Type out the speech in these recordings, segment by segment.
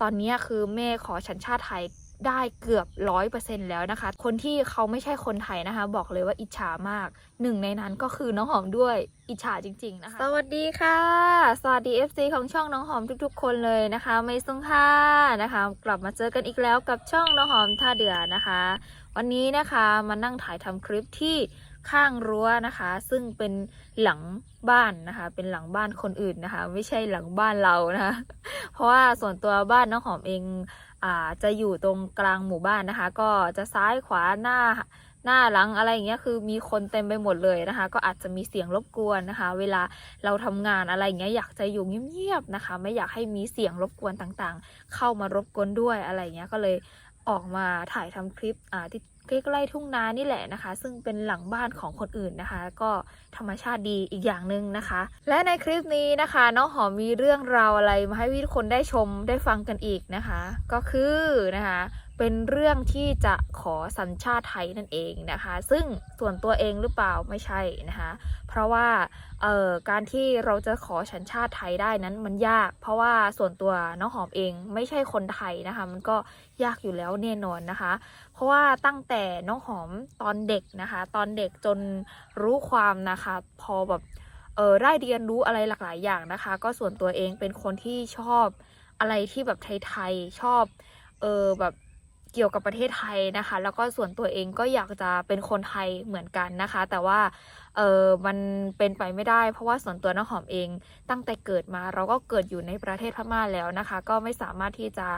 ตอนนี้คือแม่ขอสัญชาติไทยได้เกือบร้อยเปอร์เซ็นแล้วนะคะ คนที่เขาไม่ใช่คนไทยนะคะ บอกเลยว่าอิจฉามาก หนึ่งในนั้นก็คือน้องหอมด้วยอิจฉาจริง ๆ นะคะ สวัสดีค่ะ สวัสดี FC ของช่องน้องหอมทุกๆ คนเลยนะคะ ไม่ซุงค่ะนะคะ กลับมาเจอกันอีกแล้วกับช่องน้องหอมท่าเดือนะคะ วันนี้นะคะมานั่งถ่ายทำคลิปที่ ข้างรั้วนะคะ ซึ่งเป็นหลังบ้านนะคะ เป็นหลังบ้านคนอื่นนะคะ ไม่ใช่หลังบ้านเรานะคะเพราะว่าส่วนตัวบ้านน้องหอมเองอ่าจะอยู่ตรงกลางหมู่บ้านนะคะ ก็จะซ้ายขวาหน้าหน้าหลังอะไรอย่างเงี้ยคือมีคนเต็มไปหมดเลยนะคะ ก็อาจจะมีเสียงรบกวนนะคะ เวลาเราทำงานอะไรอย่างเงี้ยอยากจะอยู่เงียบๆนะคะ ไม่อยากให้มีเสียงรบกวนต่างๆ เข้ามารบกวนด้วยอะไรอย่างเงี้ยก็เลยออกมาถ่ายทำคลิปอ่าที่ ใกล้ๆทุ่งนานี่แหละนะคะ ซึ่งเป็นหลังบ้านของคนอื่นนะคะ ก็ธรรมชาติดีอีกอย่างหนึ่งนะคะ และในคลิปนี้นะคะน้องหอมมีเรื่องราวอะไรมาให้พี่ทุกคนได้ชมได้ฟังกันอีกนะคะ ก็คือนะคะเป็นเรื่องที่จะ ขอสัญชาติไทยนั่นเองนะคะ ซึ่งส่วนตัวเองหรือเปล่าไม่ใช่นะคะ เพราะว่าเอ่อการที่เราจะขอสัญชาติไทยได้นั้นมันยาก เพราะว่าส่วนตัวน้องหอมเองไม่ใช่คนไทยนะคะ มันก็ยากอยู่แล้วแน่นอนนะคะ เพราะว่าตั้งแต่น้องหอมตอนเด็กนะคะ ตอนเด็กจนรู้ความนะคะ พอแบบเออได้เรียนรู้อะไรหลากหลายอย่างนะคะ ก็ส่วนตัวเองเป็นคนที่ชอบอะไรที่แบบไทยๆชอบเออแบบ เกี่ยวกับประเทศไทยนะคะ แล้วก็ส่วนตัวเองก็อยากจะเป็นคนไทยเหมือนกันนะคะ แต่ว่าเออมันเป็นไปไม่ได้ เพราะว่าส่วนตัวน้องหอมเองตั้งแต่เกิดมา เราก็เกิดอยู่ในประเทศพม่าแล้วนะคะ ก็ไม่สามารถที่จะ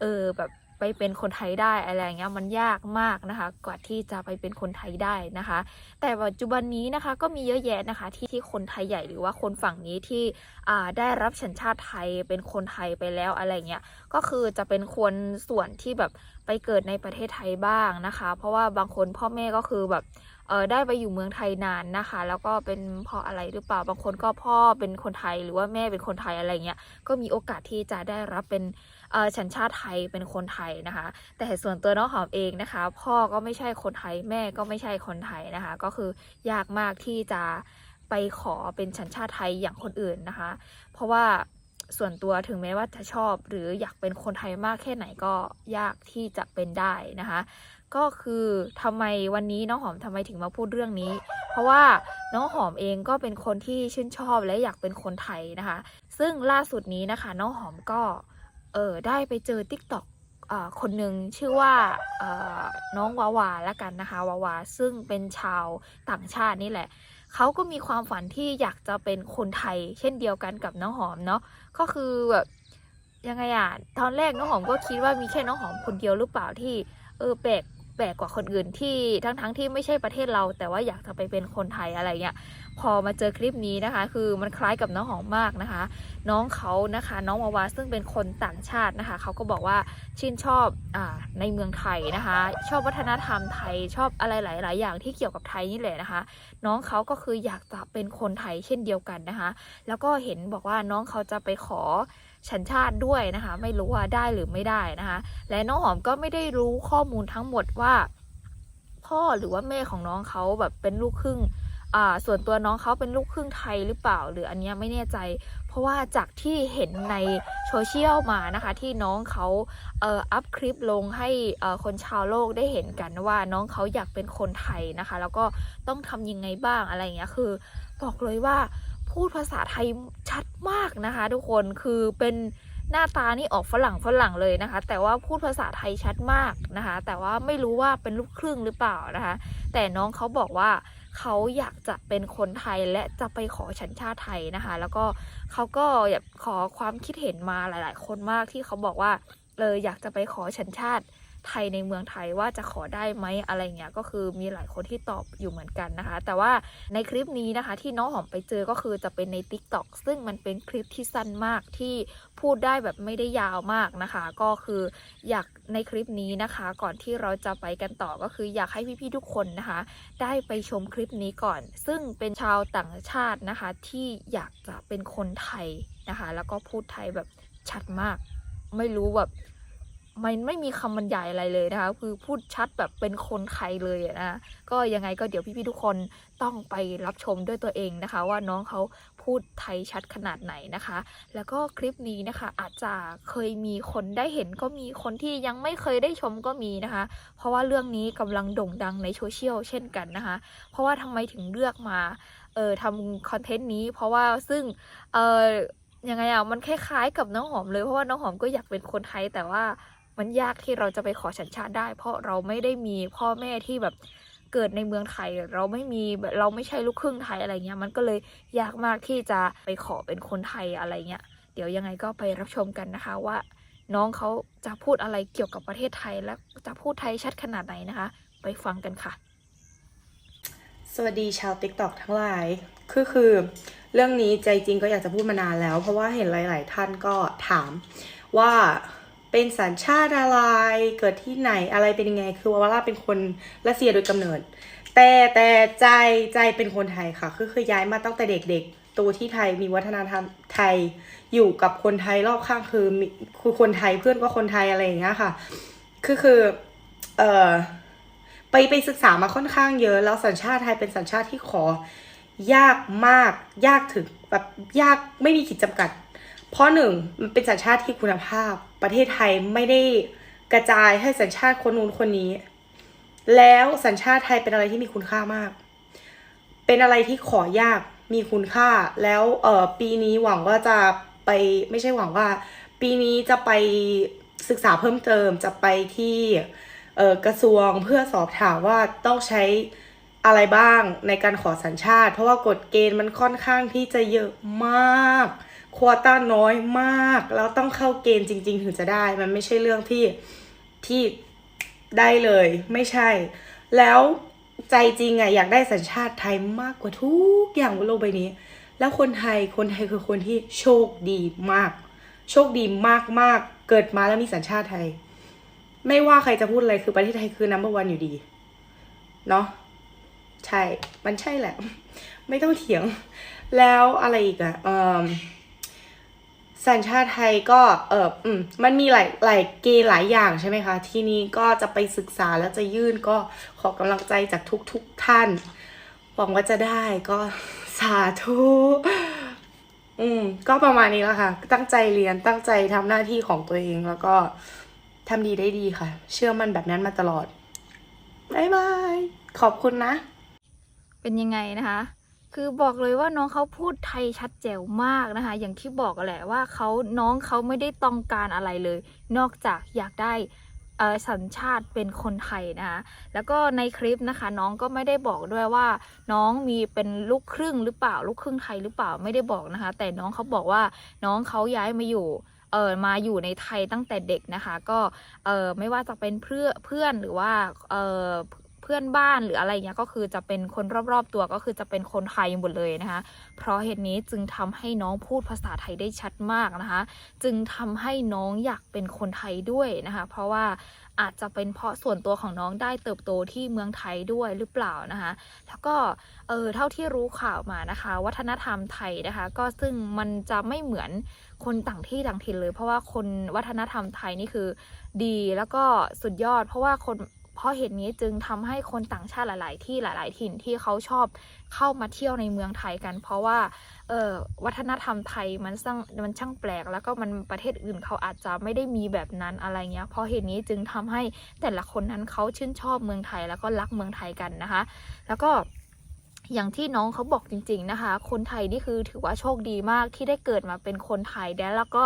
เออแบบไปเป็นคนไทยได้อะไรเงี้ยมันยากมากนะคะ กว่าที่จะไปเป็นคนไทยได้นะคะ แต่ปัจจุบันนี้นะคะก็มีเยอะแยะนะคะที่ที่คนไทยใหญ่หรือว่าคนฝั่งนี้ที่อ่าได้รับสัญชาติไทยเป็นคนไทยไปแล้วอะไรเงี้ยก็คือจะเป็นคนส่วนที่แบบ ไปเกิดในประเทศไทยบ้างนะคะ เพราะว่าบางคนพ่อแม่ก็คือแบบเออได้ไปอยู่เมืองไทยนานนะคะ แล้วก็เป็นเพราะอะไรหรือเปล่าบางคนก็พ่อเป็นคนไทยหรือว่าแม่เป็นคนไทยอะไรเงี้ยก็มีโอกาสที่จะได้รับเป็นเออสัญชาติไทยเป็นคนไทยนะคะ แต่ส่วนตัวน้องหอมเองนะคะ พ่อก็ไม่ใช่คนไทยแม่ก็ไม่ใช่คนไทยนะคะ ก็คือยากมากที่จะไปขอเป็นสัญชาติไทยอย่างคนอื่นนะคะ เพราะว่า ส่วนตัวถึงแม้ว่าจะชอบ หรืออยากเป็นคนไทยมากแค่ไหนก็ยากที่จะเป็นได้นะคะ ก็คือทำไมวันนี้น้องหอมทำไมถึงมาพูดเรื่องนี้ เพราะว่าน้องหอมเองก็เป็นคนที่ชื่นชอบและอยากเป็นคนไทยนะคะ ซึ่งล่าสุดนี้นะคะ น้องหอมก็เออได้ไปเจอ t ิ k t o k อคนหนึ่งชื่อว่าน้องวาวาละกันนะคะวาวาซึ่งเป็นชาวต่างชาตินี่แหละ เขาก็มีความฝันที่อยากจะเป็นคนไทย เช่นเดียวกันกับน้องหอมเนาะก็คือแบบยังไงอะตอนแรกน้องหอมก็คิดว่ามีแค่น้องหอมคนเดียวหรือเปล่าที่เออแปลก แปลกกว่าคนอื่นที่ทั้งๆที่ไม่ใช่ประเทศเรา แต่ว่าอยากจะไปเป็นคนไทยอะไรเงี้ยพอมาเจอคลิปนี้นะคะ คือมันคล้ายกับน้องหอมมากนะคะ น้องเขานะคะ น้องวาวาซึ่งเป็นคนต่างชาตินะคะเขาก็บอกว่าชื่นชอบอในเมืองไทยนะคะ ชอบวัฒนธรรมไทยชอบอะไรหลาย ๆ อย่างที่เกี่ยวกับไทยนี่แหละนะคะ น้องเขาก็คืออยากจะเป็นคนไทยเช่นเดียวกันนะคะ แล้วก็เห็นบอกว่าน้องเขาจะไปขอ สัญชาติด้วยนะคะ ไม่รู้ว่าได้หรือไม่ได้นะคะ และน้องหอมก็ไม่ได้รู้ข้อมูลทั้งหมดว่า พ่อหรือว่าแม่ของน้องเขาแบบเป็นลูกครึ่งอ่าส่วนตัวน้องเขาเป็นลูกครึ่งไทยหรือเปล่า หรืออันเนี้ยไม่แน่ใจ เพราะว่าจากที่เห็นในโซเชียลมานะคะ ที่น้องเขาเอ่ออัพคลิปลงให้เอ่อคนชาวโลกได้เห็นกันว่าน้องเขาอยากเป็นคนไทยนะคะ แล้วก็ต้องทำยังไงบ้างอะไรอย่างเงี้ยคือ บอกเลยว่า พูดภาษาไทยชัดมากนะคะ ทุกคนคือเป็นหน้าตานี่ออกฝรั่งฝรั่งเลยนะคะ แต่ว่าพูดภาษาไทยชัดมากนะคะ แต่ว่าไม่รู้ว่าเป็นลูกครึ่งหรือเปล่านะคะ แต่น้องเขาบอกว่าเขาอยากจะเป็นคนไทยและจะไปขอสัญชาติไทยนะคะ แล้วก็เขาก็อยากขอความคิดเห็นมาหลาย ๆ คนมากที่เขาบอกว่าเอออยากจะไปขอสัญชาติ ไทยในเมืองไทยว่าจะขอได้ไหมอะไรเงี้ยก็คือมีหลายคนที่ตอบอยู่เหมือนกันนะคะ แต่ว่าในคลิปนี้นะคะ ที่น้องหอมไปเจอก็คือจะเป็นใน t ิ k t o k ซึ่งมันเป็นคลิปที่สั้นมากที่พูดได้แบบไม่ได้ยาวมากนะคะ ก็คืออยากในคลิปนี้นะคะ ก่อนที่เราจะไปกันต่อก็คืออยากให้พี่ๆทุกคนนะคะ ได้ไปชมคลิปนี้ก่อน ซึ่งเป็นชาวต่างชาตินะคะ ที่อยากจะเป็นคนไทยนะคะ แล้วก็พูดไทยแบบชัดมาก ไม่รู้แบบ มันไม่มีคำบรรยายอะไรเลยนะคะ คือพูดชัดแบบเป็นคนไทยเลยนะก็ยังไงก็เดี๋ยวพี่ๆทุกคนต้องไปรับชมด้วยตัวเองนะคะ ว่าน้องเขาพูดไทยชัดขนาดไหนนะคะ แล้วก็คลิปนี้นะคะ อาจจะเคยมีคนได้เห็นก็มีคนที่ยังไม่เคยได้ชมก็มีนะคะ เพราะว่าเรื่องนี้กำลังโด่งดังในโซเชียลเช่นกันนะคะ เพราะว่าทำไมถึงเลือกมาเออทำคอนเทนต์นี้ เพราะว่าซึ่งเออยังไงอะมันคล้ายๆกับน้องหอมเลยเพราะว่าน้องหอมก็อยากเป็นคนไทยแต่ว่า มันยากที่เราจะไปขอสัญชาติได้ เพราะเราไม่ได้มีพ่อแม่ที่แบบเกิดในเมืองไทย เราไม่มีแบบเราไม่ใช่ลูกครึ่งไทยอะไรเงี้ยมันก็เลยยากมากที่จะไปขอเป็นคนไทยอะไรเงี้ยเดี๋ยวยังไงก็ไปรับชมกันนะคะว่า น้องเขาจะพูดอะไรเกี่ยวกับประเทศไทยและจะพูดไทยชัดขนาดไหนนะคะ ไปฟังกันค่ะ สวัสดีชาว t ิ k t o k ทั้งหลายคือคือ เรื่องนี้ใจจริงก็อยากจะพูดมานานแล้ว เพราะว่าเห็นหลาย ๆ ท่านก็ถามว่า เป็นสัญชาติอะไร เกิดที่ไหนอะไรเป็นยังไง คือวาร่าเป็นคนรัสเซียโดยกำเนิด แต่แต่ใจใจเป็นคนไทยค่ะ คือคือย้ายมาตั้งแต่เด็กๆตัวที่ไทยมีวัฒนธรรมไทยอยู่กับคนไทยรอบข้างคือมีคือคนไทยเพื่อนก็คนไทยอะไรอย่างเงี้ยค่ะ คือคือเอ่อไปไปศึกษามาค่อนข้างเยอะ แล้วสัญชาติไทยเป็นสัญชาติที่ขอยากมากยากถึงแบบยากไม่มีขีดจำกัด เพราะหนึ่งมันเป็นสัญชาติที่คุณภาพ ประเทศไทยไม่ได้กระจายให้สัญชาติคนนู้นคนนี้ แล้วสัญชาติไทยเป็นอะไรที่มีคุณค่ามาก เป็นอะไรที่ขอยากมีคุณค่า แล้วเออปีนี้หวังว่าจะไปไม่ใช่หวังว่า ปีนี้จะไปศึกษาเพิ่มเติมจะไปที่เออกระทรวงเพื่อสอบถามว่าต้องใช้อะไรบ้างในการขอสัญชาติ เพราะว่ากฎเกณฑ์มันค่อนข้างที่จะเยอะมาก ควอต้าน้อยมาก แล้วต้องเข้าเกณฑ์จริง ๆ ถึงจะได้ มันไม่ใช่เรื่องที่ที่ได้เลย ไม่ใช่ แล้วใจจริงอะอยากได้สัญชาติไทยมากกว่าทุกอย่างบนโลกใบนี้ แล้วคนไทยคนไทยคือคนที่โชคดีมาก โชคดีมากๆเกิดมาแล้วมีสัญชาติไทย ไม่ว่าใครจะพูดอะไรคือประเทศไทยคือ number one อยู่ดี เนาะใช่ มันใช่แหละ ไม่ต้องเถียง แล้วอะไรอีกอะเออ สัญชาติไทยก็เอออืมมันมีหลายหลายเกณฑ์หลายอย่างใช่ไหมคะ ทีนี้ก็จะไปศึกษาแล้วจะยื่นก็ขอกำลังใจจากทุกทุกๆท่านหวังว่าจะได้ก็สาธุอืมก็ประมาณนี้แหละค่ะ ตั้งใจเรียนตั้งใจทำหน้าที่ของตัวเองแล้วก็ทำดีได้ดีค่ะ เชื่อมันแบบนั้นมาตลอดบายบาย ขอบคุณนะ เป็นยังไงนะคะ คือบอกเลยว่าน้องเขาพูดไทยชัดแจ๋วมากนะคะ อย่างที่บอกแหละว่าเขาน้องเขาไม่ได้ต้องการอะไรเลย นอกจากอยากได้สัญชาติเป็นคนไทยนะคะ แล้วก็ในคลิปนะคะ น้องก็ไม่ได้บอกด้วยว่า น้องมีเป็นลูกครึ่งหรือเปล่าลูกครึ่งไทยหรือเปล่าไม่ได้บอกนะคะ แต่น้องเขาบอกว่าน้องเขาย้ายมาอยู่เออมาอยู่ในไทยตั้งแต่เด็กนะคะ ก็เออไม่ว่าจะเป็นเพื่อเพื่อนหรือว่าเออ เพื่อนบ้านหรืออะไรเงี้ยก็คือจะเป็นคนรอบๆตัวก็คือจะเป็นคนไทยหมดเลยนะคะ เพราะเหตุนี้จึงทำให้น้องพูดภาษาไทยได้ชัดมากนะคะ จึงทำให้น้องอยากเป็นคนไทยด้วยนะคะ เพราะว่าอาจจะเป็นเพราะส่วนตัวของน้องได้เติบโตที่เมืองไทยด้วยหรือเปล่านะคะ แล้วก็เออเท่าที่รู้ข่าวมานะคะ วัฒนธรรมไทยนะคะ ก็ซึ่งมันจะไม่เหมือนคนต่างที่ต่างถิ่นเลย เพราะว่าคนวัฒนธรรมไทยนี่คือดีแล้วก็สุดยอด เพราะว่าคน เพราะเหตุนี้จึงทำให้คนต่างชาติหลาย ๆ ที่หลาย ๆ ถิ่นที่เขาชอบเข้ามาเที่ยวในเมืองไทยกัน เพราะว่าเออวัฒนธรรมไทยมันช่างมันช่างแปลก แล้วก็มันประเทศอื่นเขาอาจจะไม่ได้มีแบบนั้นอะไรเงี้ยเพราะเหตุนี้จึงทำให้แต่ละคนนั้นเขาชื่นชอบเมืองไทยแล้วก็รักเมืองไทยกันนะคะ แล้วก็อย่างที่น้องเขาบอกจริง ๆ นะคะ คนไทยนี่คือถือว่าโชคดีมากที่ได้เกิดมาเป็นคนไทยได้แล้วก็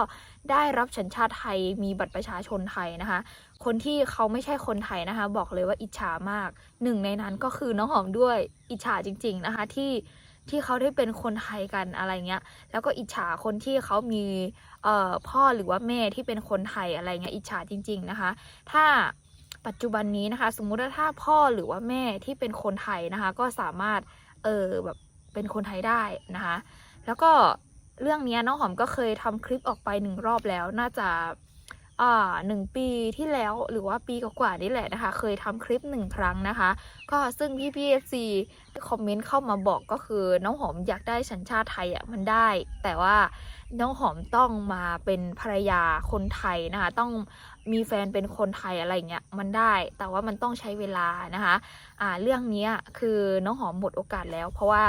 ได้รับสัญชาติไทยมีบัตรประชาชนไทยนะคะ คนที่เขาไม่ใช่คนไทยนะคะ บอกเลยว่าอิจฉามากหนึ่งในนั้นก็คือน้องหอมด้วยอิจฉาจริง ๆนะคะ ที่ที่เขาได้เป็นคนไทยกันอะไรเงี้ย แล้วก็อิจฉาคนที่เขามีเอ่อพ่อหรือว่าแม่ที่เป็นคนไทยอะไรเงี้ยอิจฉาจริง ๆนะคะ ถ้าปัจจุบันนี้นะคะ สมมุติว่าถ้าพ่อหรือว่าแม่ที่เป็นคนไทยนะคะ ก็สามารถเออแบบเป็นคนไทยได้นะคะ แล้วก็ เรื่องนี้น้องหอมก็เคยทำคลิปออกไปหนึ่งรอบแล้ว น่าจะอ่าหนึ่งปีที่แล้วหรือว่าปีกว่าๆนี่แหละนะคะ เคยทำคลิปหนึ่งครั้งนะคะ ก็ซึ่งพี่พีเอฟซีคอมเมนต์เข้ามาบอกก็คือน้องหอมอยากได้สัญชาติไทยอะมันได้ แต่ว่าน้องหอมต้องมาเป็นภรรยาคนไทยนะคะ ต้องมีแฟนเป็นคนไทยอะไรเงี้ยมันได้ แต่ว่ามันต้องใช้เวลานะคะ อ่า เรื่องนี้คือน้องหอมหมดโอกาสแล้ว เพราะว่า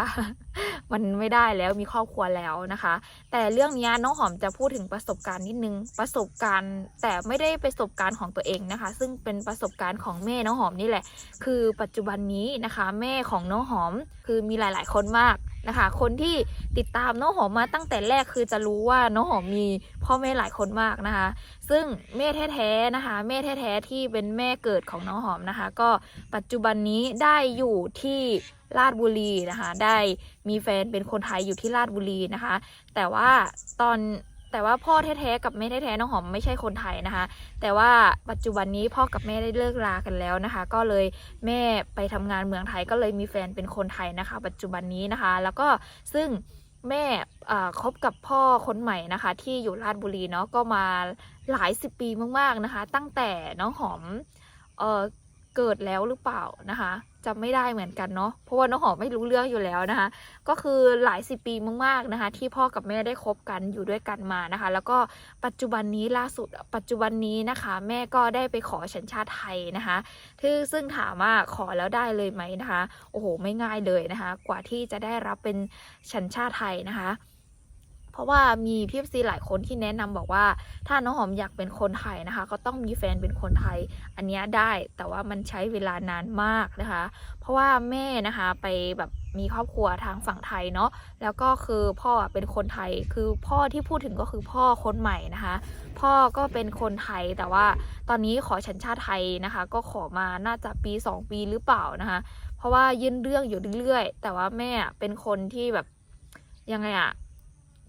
มันไม่ได้แล้วมีครอบครัวแล้วนะคะ แต่เรื่องนี้น้องหอมจะพูดถึงประสบการณ์นิดนึงประสบการณ์ แต่ไม่ได้ประสบการณ์ของตัวเองนะคะ ซึ่งเป็นประสบการณ์ของแม่น้องหอมนี่แหละ คือปัจจุบันนี้นะคะ แม่ของน้องหอมคือมีหลาย ๆ คนมาก นะคะ คนที่ติดตามน้องหอมมาตั้งแต่แรกคือจะรู้ว่าน้องหอมมีพ่อแม่หลายคนมากนะคะ ซึ่งแม่แท้ๆนะคะแม่แท้ๆที่เป็นแม่เกิดของน้องหอมนะคะ ก็ปัจจุบันนี้ได้อยู่ที่ราชบุรีนะคะ ได้มีแฟนเป็นคนไทยอยู่ที่ราชบุรีนะคะ แต่ว่าตอน แต่ว่าพ่อแท้ๆกับแม่แท้ๆน้องหอมไม่ใช่คนไทยนะคะ แต่ว่าปัจจุบันนี้พ่อกับแม่ได้เลิกรากันแล้วนะคะ ก็เลยแม่ไปทำงานเมืองไทยก็เลยมีแฟนเป็นคนไทยนะคะ ปัจจุบันนี้นะคะ แล้วก็ซึ่งแม่คบกับพ่อคนใหม่นะคะ ที่อยู่ราชบุรีเนาะก็มาหลายสิบปีมากๆนะคะ ตั้งแต่น้องหอมเออเกิดแล้วหรือเปล่านะคะ จำไม่ได้เหมือนกันเนาะเพราะว่าน้องหอมไม่รู้เรื่องอยู่แล้วนะคะ ก็คือหลายสิบปีมากๆนะคะ ที่พ่อกับแม่ได้คบกันอยู่ด้วยกันมานะคะ แล้วก็ปัจจุบันนี้ล่าสุดปัจจุบันนี้นะคะ แม่ก็ได้ไปขอสัญชาติไทยนะคะที่ซึ่งถามว่าขอแล้วได้เลยไหมนะคะ โอ้โหไม่ง่ายเลยนะคะ กว่าที่จะได้รับเป็นสัญชาติไทยนะคะ เพราะว่ามีพี่ซีหลายคนที่แนะนำบอกว่า ถ้าน้องหอมอยากเป็นคนไทยนะคะ ก็ต้องมีแฟนเป็นคนไทย อันนี้ได้แต่ว่ามันใช้เวลานานมากนะคะ เพราะว่าแม่นะคะไปแบบมีครอบครัวทางฝั่งไทยเนาะแล้วก็คือพ่อเป็นคนไทยคือพ่อที่พูดถึงก็คือพ่อคนใหม่นะคะ พ่อก็เป็นคนไทยแต่ว่าตอนนี้ขอสัญชาติไทยนะคะ ก็ขอมาน่าจะปี 2 ปีหรือเปล่านะคะ เพราะว่ายื่นเรื่องอยู่เรื่อยๆ แต่ว่าแม่เป็นคนที่แบบยังไงอะ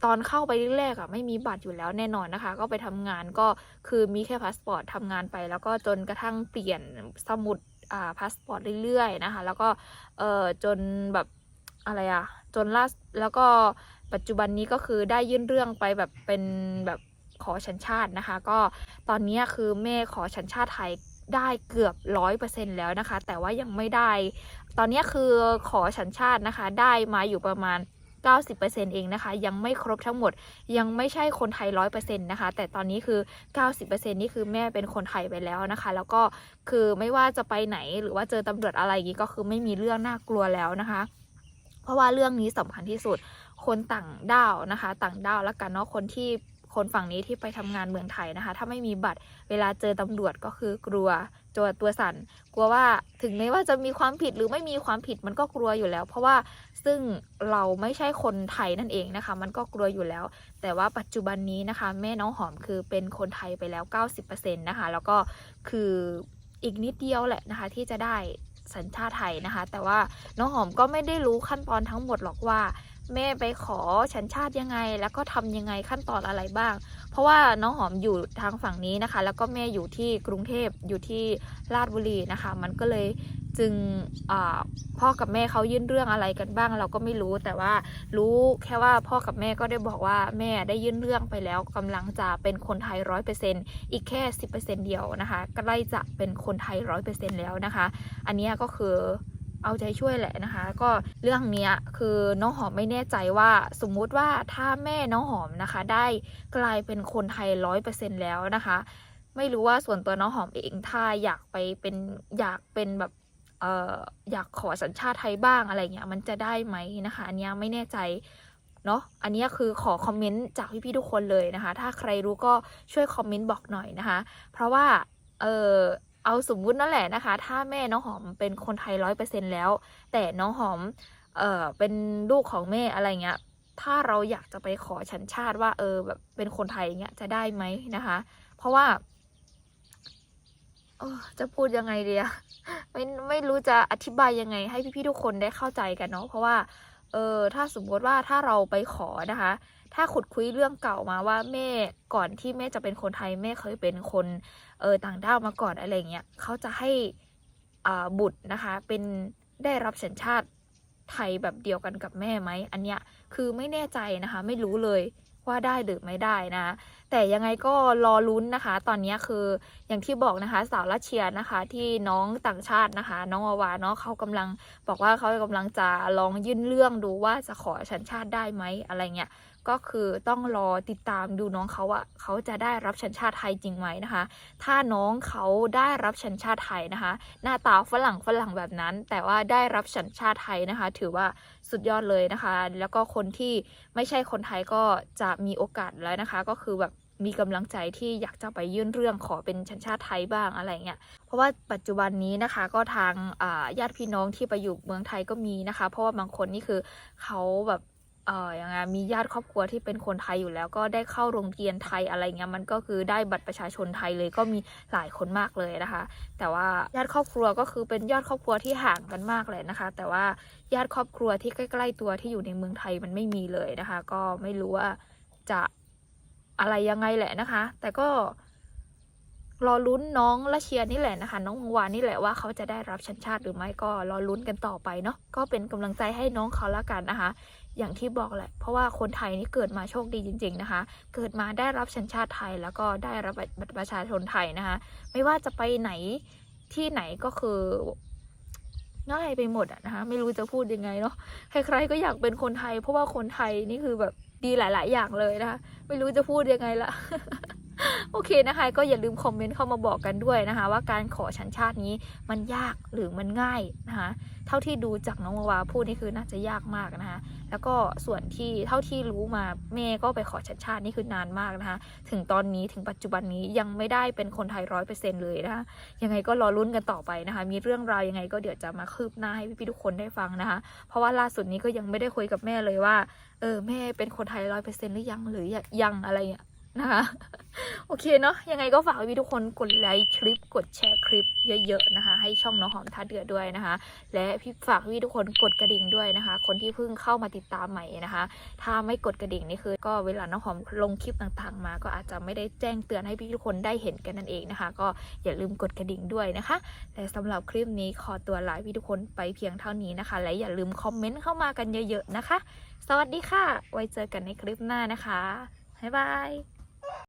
ตอนเข้าไปแรกๆอะไม่มีบัตรอยู่แล้วแน่นอนนะคะ ก็ไปทำงานก็คือมีแค่พาสปอร์ตทำงานไป แล้วก็จนกระทั่งเปลี่ยนสมุดอ่าพาสปอร์ตเรื่อยๆนะคะ แล้วก็เออจนแบบอะไรอะจนล่าแล้วก็ปัจจุบันนี้ก็คือได้ยื่นเรื่องไปแบบเป็นแบบขอสัญชาตินะคะ ก็ตอนนี้คือแม่ขอสัญชาติไทยได้เกือบร้อยเปอร์เซ็นแล้วนะคะ แต่ว่ายังไม่ได้ ตอนนี้คือขอสัญชาตินะคะ ได้มาอยู่ประมาณ 90%เองนะคะ ยังไม่ครบทั้งหมด ยังไม่ใช่คนไทย 100%นะคะ แต่ตอนนี้คือ 90%นี่คือแม่เป็นคนไทยไปแล้วนะคะ แล้วก็คือไม่ว่าจะไปไหนหรือว่าเจอตำรวจอะไรอย่างนี้ก็คือไม่มีเรื่องน่ากลัวแล้วนะคะ เพราะว่าเรื่องนี้สำคัญที่สุดคนต่างด้าวนะคะ ต่างด้าวแล้วกันเนาะคนที่ คนฝั่งนี้ที่ไปทำงานเมืองไทยนะคะ ถ้าไม่มีบัตรเวลาเจอตำรวจก็คือกลัวตัวตัวสั่นกลัวว่าถึงแม้ว่าจะมีความผิดหรือไม่มีความผิดมันก็กลัวอยู่แล้ว เพราะว่าซึ่งเราไม่ใช่คนไทยนั่นเองนะคะ มันก็กลัวอยู่แล้ว แต่ว่าปัจจุบันนี้นะคะ แม่น้องหอมคือเป็นคนไทยไปแล้ว 90%นะคะ แล้วก็คืออีกนิดเดียวแหละนะคะ ที่จะได้สัญชาติไทยนะคะ แต่ว่าน้องหอมก็ไม่ได้รู้ขั้นตอนทั้งหมดหรอกว่า แม่ไปขอสัญชาติยังไง แล้วก็ทำยังไงขั้นตอนอะไรบ้าง เพราะว่าน้องหอมอยู่ทางฝั่งนี้นะคะ แล้วก็แม่อยู่ที่กรุงเทพอยู่ที่ราชบุรีนะคะ มันก็เลยจึงพ่อกับแม่เขายื่นเรื่องอะไรกันบ้าง เราก็ไม่รู้แต่ว่ารู้แค่ว่าพ่อกับแม่ก็ได้บอกว่าแม่ได้ยื่นเรื่องไปแล้วกำลังจะเป็นคนไทยร้อยเปอร์เซ็นอีกแค่สิบเปอร์เซ็นเดียวนะคะใกล้จะเป็นคนไทยร้อยเปอร์เซ็นแล้วนะคะ อันนี้ก็คือ เอาใจช่วยแหละนะคะ ก็เรื่องเนี้ยคือน้องหอมไม่แน่ใจว่าสมมุติว่าถ้าแม่น้องหอมนะคะ ได้กลายเป็นคนไทยร้อยเปอร์เซ็นแล้วนะคะ ไม่รู้ว่าส่วนตัวน้องหอมเองถ้าอยากไปเป็นอยากเป็นแบบเอ่ออยากขอสัญชาติไทยบ้างอะไรเงี้ยมันจะได้ไหมนะคะ อันนี้ไม่แน่ใจเนาะอันนี้คือขอคอมเมนต์จากพี่ๆทุกคนเลยนะคะ ถ้าใครรู้ก็ช่วยคอมเมนต์บอกหน่อยนะคะ เพราะว่าเออ เอาสมมุตินั่นแหละนะคะ ถ้าแม่น้องหอมเป็นคนไทยร้อยเปอร์เซ็นแล้ว แต่น้องหอมเออเป็นลูกของแม่อะไรเงี้ย ถ้าเราอยากจะไปขอชันชาติว่า เออแบบเป็นคนไทยเงี้ยจะได้ไหมนะคะ เพราะว่าเออจะพูดยังไงเดีอะไม่ไม่รู้จะอธิบายยังไง ให้พี่ๆทุกคนได้เข้าใจกันเนาะเพราะว่าเออถ้าสมมติว่าถ้าเราไปขอนะคะ ถ้าขุดคุยเรื่องเก่ามาว่าแม่ก่อนที่แม่จะเป็นคนไทยแม่เคยเป็นคนเออต่างด้าวมาก่อนอะไรเงี้ยเขาจะให้อ่าบุตรนะคะ เป็นได้รับสัญชาติไทยแบบเดียวกันกับแม่ไหมอันเนี้ยคือไม่แน่ใจนะคะ ไม่รู้เลยว่าได้หรือไม่ได้นะ แต่ยังไงก็รอลุ้นนะคะ ตอนนี้คืออย่างที่บอกนะคะ สาวรัสเซียนะคะ ที่น้องต่างชาตินะคะ น้องวาวาเนาะเขากำลังบอกว่าเขากำลังจะลองยื่นเรื่องดูว่าจะขอสัญชาติได้ไหมอะไรเงี้ย ก็คือต้องรอติดตามดูน้องเขาอะเขาจะได้รับสัญชาติไทยจริงไหมนะคะ ถ้าน้องเขาได้รับสัญชาติไทยนะคะ หน้าตาฝรั่งฝรั่งแบบนั้น แต่ว่าได้รับสัญชาติไทยนะคะ ถือว่าสุดยอดเลยนะคะ แล้วก็คนที่ไม่ใช่คนไทยก็จะมีโอกาสแล้วนะคะ ก็คือแบบมีกำลังใจที่อยากจะไปยื่นเรื่องขอเป็นสัญชาติไทยบ้างอะไรเงี้ย เพราะว่าปัจจุบันนี้นะคะก็ทางญาติพี่น้องที่ไปอยู่เมืองไทยก็มีนะคะ เพราะว่าบางคนนี่คือเขาแบบ เออยังไงมีญาติครอบครัวที่เป็นคนไทยอยู่แล้ว ก็ได้เข้าโรงเรียนไทยอะไรเงี้ยมันก็คือได้บัตรประชาชนไทยเลยก็มีหลายคนมากเลยนะคะ แต่ว่าญาติครอบครัวก็คือเป็นญาติครอบครัวที่ห่างกันมากเลยนะคะ แต่ว่าญาติครอบครัวที่ใกล้ ๆ ตัวที่อยู่ในเมืองไทยมันไม่มีเลยนะคะ ก็ไม่รู้ว่าจะอะไรยังไงแหละนะคะ แต่ก็รอลุ้นน้องละเชียร์นี่แหละนะคะ น้องวานนี่แหละว่าเขาจะได้รับชัญชาติหรือไม่ก็รอลุ้นกันต่อไปเนาะก็เป็นกำลังใจให้น้องเขาละกันนะคะ อย่างที่บอกแหละ เพราะว่าคนไทยนี่เกิดมาโชคดีจริง ๆนะคะ เกิดมาได้รับชัญชาติไทยแล้วก็ได้รับบัตรประชาชนไทยนะคะ ไม่ว่าจะไปไหนที่ไหนก็คือง่ายไปหมดอะนะคะ ไม่รู้จะพูดยังไงเนาะใครๆก็อยากเป็นคนไทย เพราะว่าคนไทยนี่คือแบบดีหลาย ๆ อย่างเลยนะคะ ไม่รู้จะพูดยังไงละ โอเคนะคะ ก็อย่าลืมคอมเมนต์เข้ามาบอกกันด้วยนะคะ ว่าการขอชัญชาตินี้มันยากหรือมันง่ายนะคะเท่าที่ดูจากน้องวาวาพูดนี่คือน่าจะยากมากนะคะ แล้วก็ส่วนที่เท่าที่รู้มาแม่ก็ไปขอชัญชาตินี่คือนานมากนะคะ ถึงตอนนี้ถึงปัจจุบันนี้ยังไม่ได้เป็นคนไทยร้อยเปอร์เซ็นเลยนะคะยังไงก็รอลุ้นกันต่อไปนะคะ มีเรื่องราวยังไงก็เดี๋ยวจะมาคืบหน้าให้พี่ๆทุกคนได้ฟังนะคะ เพราะว่าล่าสุดนี้ก็ยังไม่ได้คุยกับแม่เลยว่าเออแม่เป็นคนไทยร้อยเปอร์เซ็นต์หรือยังหรือยังอะไรเงี้ย นะคะ โอเคเนาะยังไงก็ฝากพี่ทุกคนกดไลค์คลิปกดแชร์คลิปเยอะๆนะคะ ให้ช่องน้องหอมท่าเดือดด้วยนะคะ และพี่ฝากพี่ทุกคนกดกระดิ่งด้วยนะคะ คนที่เพิ่งเข้ามาติดตามใหม่นะคะ ถ้าไม่กดกระดิ่งนี่คือ ก็เวลาน้องหอมลงคลิปต่างๆ มา ก็อาจจะไม่ได้แจ้งเตือนให้พี่ทุกคนได้เห็นกันนั่นเองนะคะ ก็อย่าลืมกดกระดิ่งด้วยนะคะและสำหรับคลิปนี้ขอตัวลาพี่ทุกคนไปเพียงเท่านี้นะคะ และอย่าลืมคอมเมนต์เข้ามากันเยอะๆนะคะ สวัสดีค่ะ ไว้เจอกันในคลิปหน้านะคะ บ๊ายบาย